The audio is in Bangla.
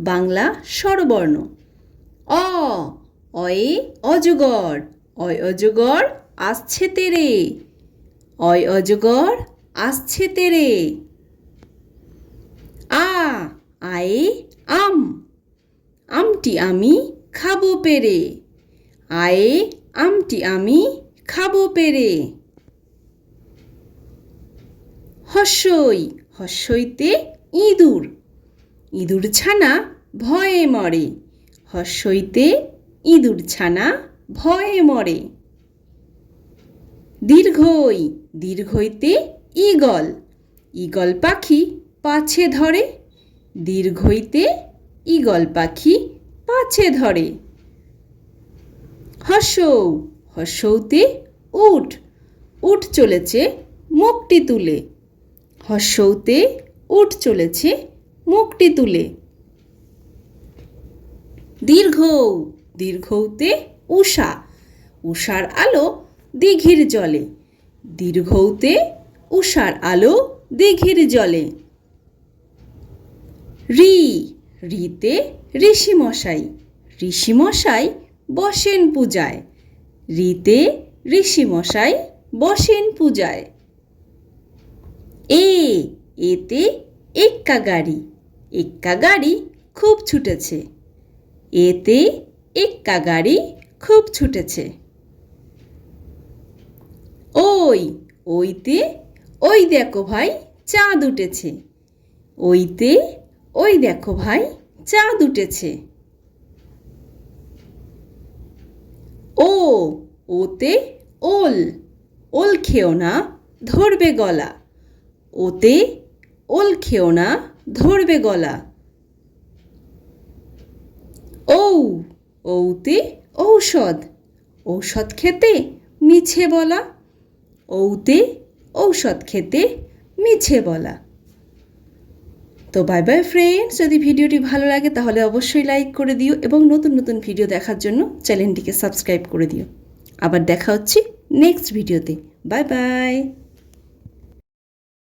বাংলা স্বরবর্ণ। অ, অয়ে অজগর, অয় অজগর আসছে তেরে। অয় অজগর আসছে তেরে। আ, আয়ে আম। আমটি আমি খাব পেরে। আয়ে আমটি আমি খাব পেরে। হস্যই, হস্যইতে ইঁদুর। ইঁদুর ছানা ভয়ে মরে। হস্যইতে ইঁদুর ছানা ভয়ে মরে। দীর্ঘই দীর্ঘইতে ঈগল। ঈগল পাখি পাছে ধরে। দীর্ঘইতে ঈগল পাখি পাছে ধরে। হর্ষৌ হর্ষৌতে উট উট চলেছে মুখটি তুলে। হর্ষৌতে উট চলেছে মুখটি তুলে। দীর্ঘ, দীর্ঘৌতে উষা উষার আলো দিঘির জলে। দীর্ঘৌতে উষার আলো দিঘির জলে। রি, রিতে ঋষিমশাই। ঋষিমশাই বসেন পূজায়। রিতে ঋষিমশাই বসেন পূজায়। এ, এতে এক্কা গাড়ি এক্কা গাড়ি খুব ছুটেছে। এতে এক্কা গাড়ি খুব ছুটেছে। ওই, ওইতে, ওই দেখো ভাই, চাঁদ উঠেছে। ওইতে, ওই দেখো ভাই, চাঁদ উঠেছে। ও, ওতে ওল ওল খেও না, ধরবে গলা। ওতে ওল খেও না ধরবে গলা। ঔ, ঔতে ঔষধ। ঔষধ খেতে মিছে বলা। ঔতে ঔষধ খেতে মিছে বলা। তো বাই বাই ফ্রেন্ডস যদি ভিডিওটি ভালো লাগে তাহলে অবশ্যই লাইক করে দিও এবং নতুন নতুন ভিডিও দেখার জন্য চ্যানেলটিকে সাবস্ক্রাইব করে দিও। আবার দেখা হচ্ছে নেক্সট ভিডিওতে বাই বাই